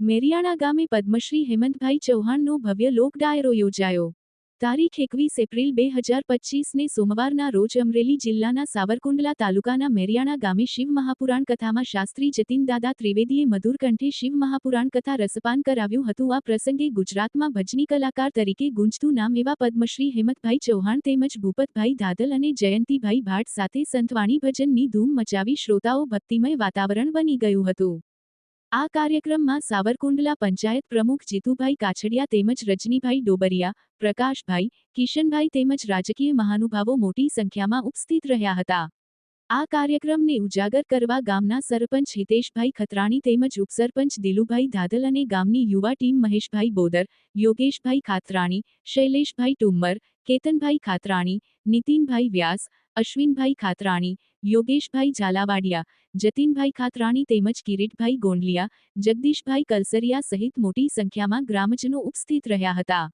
મેરિયાણા ગામે પદ્મશ્રી હેમંતભાઈ ચૌહાણનો ભવ્ય લોક ડાયરો યોજાયો. તારીખ એકવીસ એપ્રિલ બે હજાર પચીસને સોમવારના રોજ અમરેલી જિલ્લાના સાવરકુંડલા તાલુકાના મેરિયાણા ગામે શિવ મહાપુરાણ કથામાં શાસ્ત્રી જતીનદાદા ત્રિવેદીએ મધુર કંઠે શિવ મહાપુરાણ કથા રસપાન કરાવ્યું હતું. આ પ્રસંગે ગુજરાતમાં ભજની કલાકાર તરીકે ગુંજતું નામ એવા પદ્મશ્રી હેમંતભાઈ ચૌહાણ તેમજ ભૂપતભાઈ ધાદલ અને જયંતિભાઈ ભાટ સાથે સંતવાણી ભજનની ધૂમ મચાવી શ્રોતાઓ ભક્તિમય વાતાવરણ બની ગયું હતું. આ કાર્યક્રમમાં સાવરકુંડલા પંચાયત પ્રમુખ જીતુભાઈ કાછડિયા તેમજ રજનીભાઈ ડોબરિયા, પ્રકાશભાઈ, કિશનભાઈ તેમજ રાજકીય મહાનુભાવો મોટી સંખ્યામાં ઉપસ્થિત રહ્યા હતા. આ કાર્યક્રમને ઉજાગર કરવા ગામના સરપંચ હિતેશભાઈ ખત્રાણી તેમજ ઉપસરપંચ દિલુભાઈ ધાદલ અને ગામની યુવા ટીમ મહેશભાઈ બોદર, યોગેશભાઈ ખાતરાણી, શૈલેષભાઈ ટુમ્મર, કેતનભાઈ ખાતરાણી, નીતિનભાઈ વ્યાસ, અશ્વિનભાઈ ખાતરાણી યોગેશભાઈ ઝાલાવાડિયા, જતીનભાઈ ખાતરાણી તેમજ કિરીટભાઈ ગોંડલિયા, જગદીશભાઈ કલસરિયા સહિત મોટી સંખ્યામાં ગ્રામજનો ઉપસ્થિત રહ્યા હતા.